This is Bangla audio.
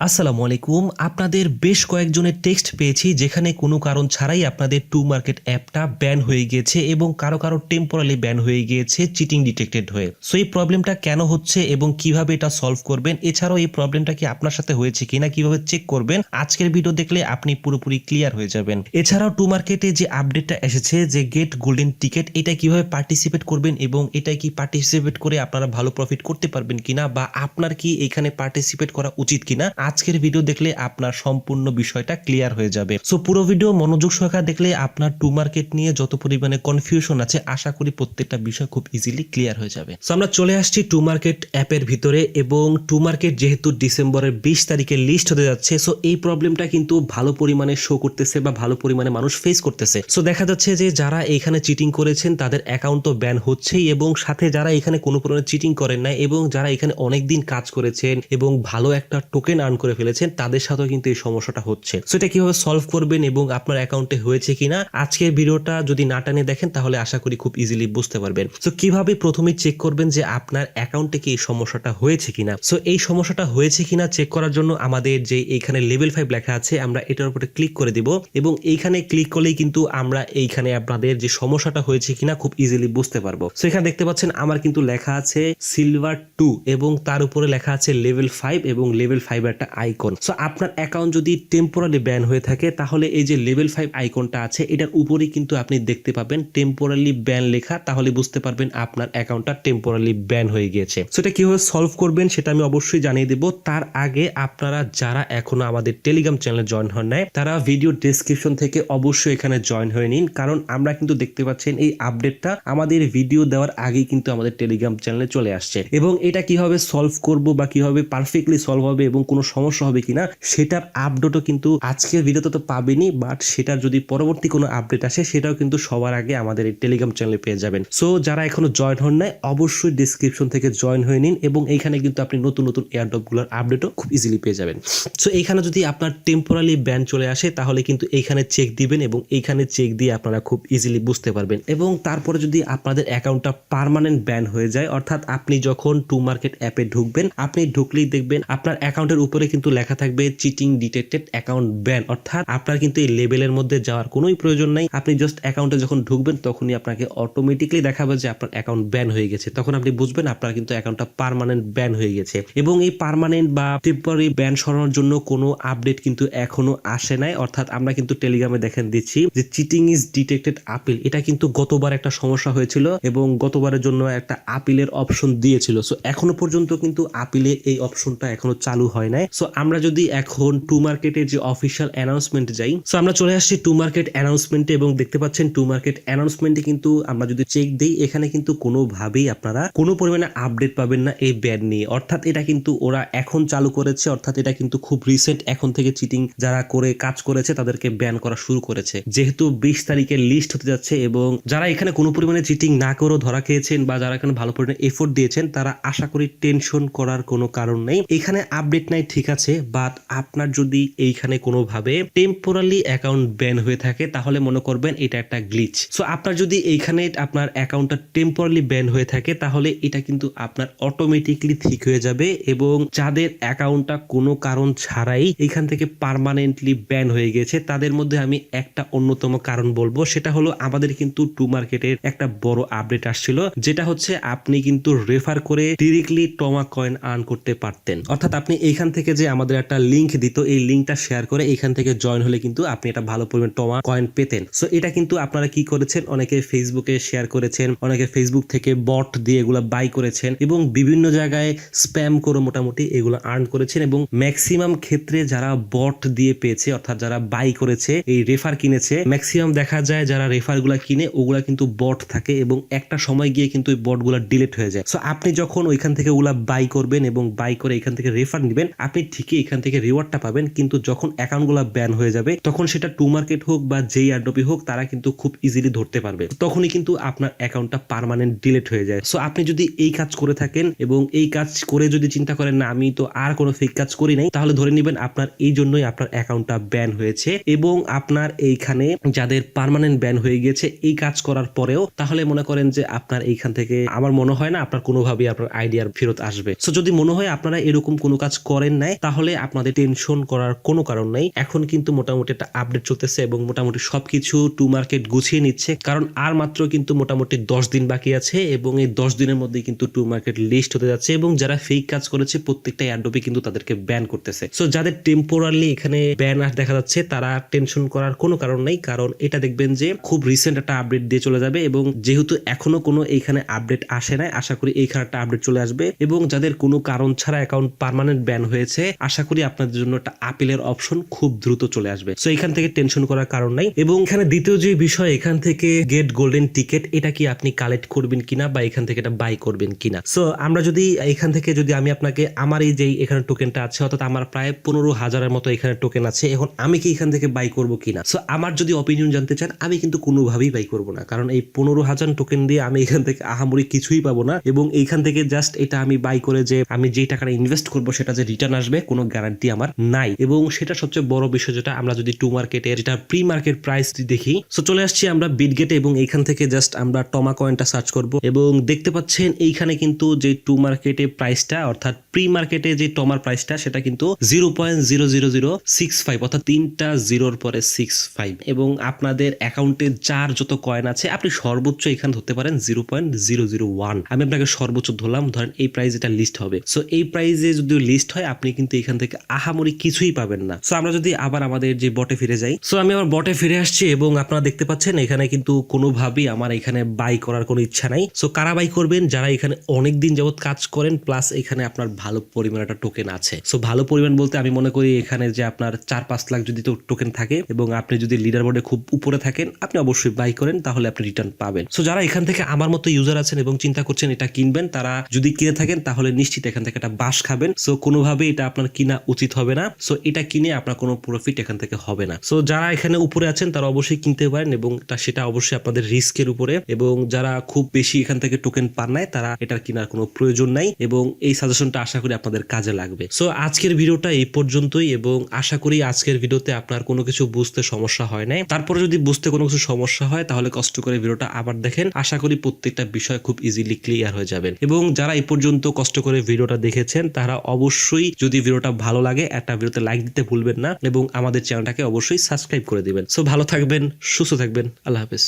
আসসালামু আলাইকুম। আপনাদের বেশ কয়েকজনের টেক্সট পেয়েছি, যেখানে কোনো কারণ ছাড়াই আপনাদের টু মার্কেট অ্যাপটা ব্যান হয়ে গিয়েছে এবং কারও কারও টেম্পোরালি ব্যান হয়ে গিয়েছে চিটিং ডিটেক্টেড হয়ে। সো এই প্রবলেমটা কেন হচ্ছে এবং কীভাবে এটা সলভ করবেন? এছাড়াও এই প্রবলেমটা কি আপনার সাথে হয়েছে কিনা, কীভাবে চেক করবেন? আজকের ভিডিও দেখলে আপনি পুরোপুরি ক্লিয়ার হয়ে যাবেন। এছাড়াও টু মার্কেটে যে আপডেটটা এসেছে, যে গেট গোল্ডেন টিকেট এটা কীভাবে পার্টিসিপেট করবেন এবং এটা কি পার্টিসিপেট করে আপনারা ভালো প্রফিট করতে পারবেন কিনা বা আপনার কি এখানে পার্টিসিপেট করা উচিত কিনা আজকের ভিডিও দেখলে আপনার সম্পূর্ণ বিষয়টা ক্লিয়ার হয়ে যাবে। সো পুরো ভিডিও মনোযোগ সহকারে দেখলে আপনার টু মার্কেট নিয়ে যত পরিমাণে কনফিউশন আছে, আশা করি প্রত্যেকটা বিষয় খুব ইজিলি ক্লিয়ার হয়ে যাবে। সো আমরা চলে আসছি টু মার্কেট অ্যাপের ভিতরে এবং টু মার্কেট যেহেতু ডিসেম্বরের বিশ তারিখে লিস্ট হতে যাচ্ছে সো এই প্রবলেমটা কিন্তু ভালো পরিমাণে শো করতেছে বা ভালো পরিমাণে মানুষ ফেস করতেছে। সো দেখা যাচ্ছে যে যারা এখানে চিটিং করেছেন, তাদের অ্যাকাউন্ট তো ব্যান হচ্ছেই এবং সাথে যারা এখানে কোনো পরিমাণে চিটিং করেন না এবং যারা এখানে অনেক দিন কাজ করেছেন এবং ভালো একটা টোকেন আর্ন করে ফেলেছেন, তাদের সাথেও কিন্তু এই সমস্যাটা হচ্ছে। সো এটা কীভাবে সলভ করবেন এবং আপনার অ্যাকাউন্টে হয়েছে কিনা, আজকের ভিডিওটা যদি না টানে দেখেন, তাহলে আশা করি খুব ইজিলি বুঝতে পারবেন। সো কীভাবে প্রথমে চেক করবেন যে আপনার অ্যাকাউন্টে কি এই সমস্যাটা হয়েছে কিনা? সো এই সমস্যাটা হয়েছে কিনা চেক করার জন্য আমাদের যে এইখানে লেভেল ফাইভ লেখা আছে, আমরা এটার উপরে ক্লিক করে দিব এবং এইখানে ক্লিক করলেই কিন্তু আমরা এইখানে আপনাদের যে সমস্যাটা হয়েছে কিনা খুব ইজিলি বুঝতে পারব। সো এখানে দেখতে পাচ্ছেন আমার কিন্তু লেখা আছে সিলভার টু এবং তার উপরে লেখা আছে লেভেল ফাইভ এবং লেভেল ফাইভ একটা আইকন সো আপনার অ্যাকাউন্ট যদি টেম্পোরালি ব্যান হয়ে থাকে, তাহলে এই যে লেভেল ফাইভ আইকনটা আছে, এটার উপরেই কিন্তু আপনি দেখতে পাবেন টেম্পোরালি ব্যান লেখা, তাহলে বুঝতে পারবেন আপনার অ্যাকাউন্টটা টেম্পোরালি ব্যান হয়ে গিয়েছে। সেটা কীভাবে সলভ করবেন সেটা আমি অবশ্যই জানিয়ে দেব। তার আগে আপনারা যারা এখনও আমাদের টেলিগ্রাম চ্যানেলে জয়েন হন নাই, তারা ভিডিও ডেসক্রিপশন থেকে অবশ্যই এখানে জয়েন হয়ে নিন। কারণ আমরা কিন্তু দেখতে পাচ্ছেন এই আপডেটটা আমাদের ভিডিও দেওয়ার আগেই কিন্তু আমাদের টেলিগ্রাম চ্যানেলে চলে আসছে। এবং এটা কীভাবে সলভ করব বা কীভাবে পারফেক্টলি সলভ হবে এবং কোনো সমস্যা হবে কিনা, সেটার আপডেটও কিন্তু আজকের ভিডিওতে তো পাবেনি বাট সেটার যদি পরবর্তী কোনো আপডেট আসে, সেটাও কিন্তু সবার আগে আমাদের এই টেলিগ্রাম চ্যানেলে পেয়ে যাবেন। সো যারা এখনও জয়েন হন নাই, অবশ্যই ডিসক্রিপশন থেকে জয়েন হয়ে নিন এবং এইখানে কিন্তু আপনি নতুন নতুন এয়ারড্রপগুলোর আপডেটও খুব ইজিলি পেয়ে যাবেন। সো এইখানে যদি আপনার টেম্পোরালি ব্যান চলে আসে, তাহলে কিন্তু এইখানে চেক দিবেন এবং এইখানে চেক দিয়ে আপনারা খুব ইজিলি বুঝতে পারবেন। এবং তারপরে যদি আপনাদের অ্যাকাউন্টটা পার্মানেন্ট ব্যান হয়ে যায়, অর্থাৎ আপনি যখন টু মার্কেট অ্যাপে ঢুকবেন, আপনি ঢুকলেই দেখবেন আপনার অ্যাকাউন্টের উপরে কিন্তু লেখা থাকবে চিটিং ডিটেক্টেড অ্যাকাউন্ট ব্যান অর্থাৎ আপনার কিন্তু এই লেভেলের মধ্যে যাওয়ার কোনোই প্রয়োজন নাই। আপনি জাস্ট অ্যাকাউন্টে যখন ঢুকবেন, তখনই আপনাকে অটোমেটিকলি দেখাবে যে আপনার অ্যাকাউন্ট ব্যান হয়ে গেছে। তখন আপনি বুঝবেন আপনার কিন্তু অ্যাকাউন্টটা পার্মানেন্ট ব্যান হয়ে গেছে। এবং এই পার্মানেন্ট বা টেম্পোরারি ব্যান সরানোর জন্য কোনো আপডেট কিন্তু এখনও আসে নাই। অর্থাৎ আমরা কিন্তু টেলিগ্রামে দেখেন দিচ্ছি যে চিটিং ইজ ডিটেক্টেড আপিল এটা কিন্তু গতবার একটা সমস্যা হয়েছিল এবং গতবারের জন্য একটা আপিলের অপশন দিয়েছিল। সো এখনও পর্যন্ত কিন্তু আপিলে এই অপশনটা এখনও চালু হয় নাই। সো আমরা যদি এখন টু মার্কেটের যে অফিসিয়াল অ্যানাউন্সমেন্ট যাই সো আমরা চলে আসছি টু মার্কেট অ্যানাউন্সমেন্টে এবং দেখতে পাচ্ছেন টু মার্কেট অ্যানাউন্সমেন্টে কিন্তু আমরা যদি চেক দিই, এখানে কিন্তু কোনোভাবেই আপনারা কোনো পরিমাণে আপডেট পাবেন না এই ব্যান নিয়ে। অর্থাৎ এটা কিন্তু ওরা এখন চালু করেছে, অর্থাৎ এটা কিন্তু খুব রিসেন্ট এখন থেকে চিটিং যারা করে কাজ করেছে, তাদেরকে ব্যান করা শুরু করেছে। যেহেতু বিশ তারিখে লিস্ট হতে যাচ্ছে এবং যারা এখানে কোনো পরিমাণে চিটিং না করেও ধরা খেয়েছেন বা যারা এখানে ভালো পরিমাণে এফোর্ট দিয়েছেন, তারা আশা করি টেনশন করার কোনো কারণ নেই। এখানে আপডেট নাই ঠিক আছে বাট আপনার যদি এইখানে কোনোভাবে টেম্পোরালি অ্যাকাউন্ট ব্যান হয়ে থাকে, তাহলে মনে করবেন এটা একটা গ্লিচ সো আপনার যদি এইখানে আপনার অ্যাকাউন্টটা টেম্পোরালি ব্যান হয়ে থাকে, তাহলে এটা কিন্তু আপনার অটোমেটিকলি ঠিক হয়ে যাবে এবং যাদের অ্যাকাউন্টটা কোনো কারণ ছাড়াই এইখান থেকে পার্মানেন্টলি ব্যান হয়ে গেছে, তাদের মধ্যে আমি একটা অন্যতম কারণ বলব, সেটা হলো আমাদের কিন্তু টু মার্কেটের একটা বড় আপডেট আসছিল, যেটা হচ্ছে আপনি কিন্তু রেফার করে ডিরেক্টলি টমা কয়েন আর্ন করতে পারতেন। অর্থাৎ আপনি এইখান থেকে যে আমাদের একটা লিংক দিত, এই লিঙ্কটা শেয়ার করে এখান থেকে জয়েন হলে কিন্তু আপনি একটা ভালো পরিমাণ টমা কয়েন পেতেন। সো এটা কিন্তু আপনারা কি করেছেন? অনেকে ফেসবুকে শেয়ার করেছেন, অনেকে ফেসবুক থেকে বট দিয়ে এগুলো বাই করেছেন এবং বিভিন্ন জায়গায় স্প্যাম করে মোটামুটি এগুলো আর্ন করেছেন এবং ম্যাক্সিমাম ক্ষেত্রে যারা বট দিয়ে পেয়েছে, অর্থাৎ যারা বাই করেছে, এই রেফার কিনেছে ম্যাক্সিমাম দেখা যায় যারা রেফারগুলা কিনে, ওগুলা কিন্তু বট থাকে এবং একটা সময় গিয়ে কিন্তু বটগুলা ডিলিট হয়ে যায়। সো আপনি যখন ওইখান থেকে ওগুলা বাই করবেন এবং বাই করে এখান থেকে রেফার নেবেন, আপনি ঠিকই এখান থেকে রিওয়ার্ডটা পাবেন, কিন্তু যখন অ্যাকাউন্টগুলো ব্যান হয়ে যাবে, তখন সেটা টু মার্কেট হোক বা যেই অ্যাডপি হোক, তারা কিন্তু খুব ইজিলি ধরতে পারবে। তখনই কিন্তু আপনার অ্যাকাউন্টটা পার্মানেন্ট ডিলিট হয়ে যায়। সো আপনি যদি এই কাজ করে থাকেন এবং এই কাজ করে যদি চিন্তা করেন, না, আমি তো আর কোনো ফেক কাজ করি নাই, তাহলে ধরে নেবেন আপনার এই জন্যই আপনার অ্যাকাউন্টটা ব্যান হয়েছে এবং আপনার এইখানে যাদের পার্মানেন্ট ব্যান হয়ে গিয়েছে, এই কাজ করার পরেও, তাহলে মনে করেন যে আপনার এইখান থেকে, আমার মনে হয় না, আপনার কোনোভাবেই আপনার আইডিয়ার ফেরত আসবে। সো যদি মনে হয় আপনারা এরকম কোনো কাজ করেন নাই নেয়, তাহলে আপনাদের টেনশন করার কোনো কারণ নেই। এখন কিন্তু মোটামুটি একটা আপডেট চলতেছে এবং মোটামুটি সবকিছু টু মার্কেট গুছিয়ে নিচ্ছে। কারণ আর মাত্র কিন্তু মোটামুটি দশ দিন বাকি আছে এবং এই দশ দিনের মধ্যে কিন্তু টু মার্কেট লিস্ট হতে যাচ্ছে এবং যারা ফেক কাজ করেছে, প্রত্যেকটা অ্যাডোবে কিন্তু তাদেরকে ব্যান করতেছে। সো যাদের টেম্পোরালি এখানে ব্যান আর দেখা যাচ্ছে, তারা টেনশন করার কোনো কারণ নেই। কারণ এটা দেখবেন যে খুব রিসেন্ট একটা আপডেট দিয়ে চলে যাবে এবং যেহেতু এখনও কোনো এইখানে আপডেট আসে নাই, আশা করি এইখানে একটা আপডেট চলে আসবে এবং যাদের কোনো কারণ ছাড়া অ্যাকাউন্ট পার্মানেন্ট ব্যান হয়েছে আশা করি আপনাদের জন্য একটা আপিলের অপশন খুব দ্রুত চলে আসবে। সো এখান থেকে টেনশন করার কারণ নাই। এবং এখানে দ্বিতীয় যে বিষয়, এখান থেকে গেট গোল্ডেন টিকেট এটা কি আপনি কালেক্ট করবেন কিনা বা এখান থেকে এটা বাই করবেন কিনা? সো আমরা যদি এখান থেকে যদি আমি আপনাকে আমার এই যে এখানে টোকেনটা আছে, অর্থাৎ আমার প্রায় পনেরো হাজারের মতো এখানে টোকেন আছে, এখন আমি কি এখান থেকে বাই করব কিনা? সো আমার যদি অপিনিয়ন জানতে চান, আমি কিন্তু কোনোভাবেই বাই করব না। কারণ এই পনেরো হাজার টোকেন দিয়ে আমি এখান থেকে আহামরি কিছুই পাবো না। এবং এইখান থেকে জাস্ট এটা আমি বাই করে যে আমি যেই টাকাটা ইনভেস্ট করব, সেটা যে রিটার্ন আসবে কোনো গ্যারান্টি আমার নাই। এবং সেটা সবচেয়ে বড় বিষয় যেটা আমরা যদি টু মার্কেটে যেটা প্রি মার্কেট প্রাইস দেখি সো চলে আসছি আমরা বিটগেটে এবং এইখান থেকে জাস্ট আমরা টমা কয়েনটা সার্চ করব। এবং দেখতে পাচ্ছেন এইখানে কিন্তু যে টু মার্কেটে প্রাইসটা অর্থাৎ প্রি মার্কেটে যে টমার প্রাইসটা সেটা কিন্তু zero point zero zero zero six five অর্থাৎ তিনটা জিরোর পরে সিক্স ফাইভ এবং আপনাদের অ্যাকাউন্টে যার যত কয়েন আছে, আপনি সর্বোচ্চ এখানে ধরতে পারেন zero point zero zero one আমি আপনাকে সর্বোচ্চ ধরলাম, ধরেন এই প্রাইস এটা লিস্ট হবে। সো এই প্রাইসে যদি লিস্ট হয়, আপনি কিন্তু এখান থেকে আহামরি কিছুই পাবেন না। সো আমরা যদি আবার আমাদের যে বটে ফিরে যাই। সো আমি আবার বটে ফিরে আসছি এবং আপনারা দেখতে পাচ্ছেন এখানে কিন্তু কোনোভাবেই আমার এখানে বাই করার কোনো ইচ্ছা নাই। সো কারা বাই করবেন? যারা এখানে অনেক দিন যাবত কাজ করেন প্লাস এখানে আপনার ভালো পরিমাণ একটা টোকেন আছে। সো ভালো পরিমাণ বলতে আমি মনে করি এখানে যে আপনার চার পাঁচ লাখ যদি তো টোকেন থাকে এবং আপনি যদি লিডার বোর্ডে খুব উপরে থাকেন, আপনি অবশ্যই বাই করেন, তাহলে আপনি রিটার্ন পাবেন। সো যারা এখান থেকে আমার মতো ইউজার আছেন এবং চিন্তা করছেন এটা কিনবেন, তারা যদি কিনে থাকেন, তাহলে নিশ্চিত এখান থেকে একটা বাস খাবেন। সো কোনোভাবে এটা আপনার কিনা উচিত হবে না। সো এটা কিনে আপনার কোনো প্রফিট এখান থেকে হবে না। সো যারা এখানে উপরে আছেন, তারা অবশ্যই কিনতে পারেন এবং সেটা অবশ্যই আপনাদের রিস্কের উপরে এবং যারা খুব বেশি এখান থেকে টোকেন পান নাই, তারা এটা কেনার কোনো প্রয়োজন নাই এবং এই সাজেশনটা আশা করি আপনাদের কাজে লাগবে। সো আজকের ভিডিওটা এই পর্যন্তই এবং আশা করি আজকের ভিডিওতে আপনার কোনো কিছু বুঝতে সমস্যা হয় নাই। তারপরে যদি বুঝতে কোনো কিছু সমস্যা হয়, তাহলে কষ্ট করে ভিডিওটা আবার দেখেন। আশা করি প্রত্যেকটা বিষয় খুব ইজিলি ক্লিয়ার হয়ে যাবেন এবং যারা এই পর্যন্ত কষ্ট করে ভিডিওটা দেখেছেন, তারা অবশ্যই যদি ভিডিওটা ভালো লাগে, একটা ভিডিওতে লাইক দিতে ভুলবেন না এবং আমাদের চ্যানেলটাকে অবশ্যই সাবস্ক্রাইব করে দিবেন। সো ভালো থাকবেন, সুস্থ থাকবেন, আল্লাহ হাফেজ।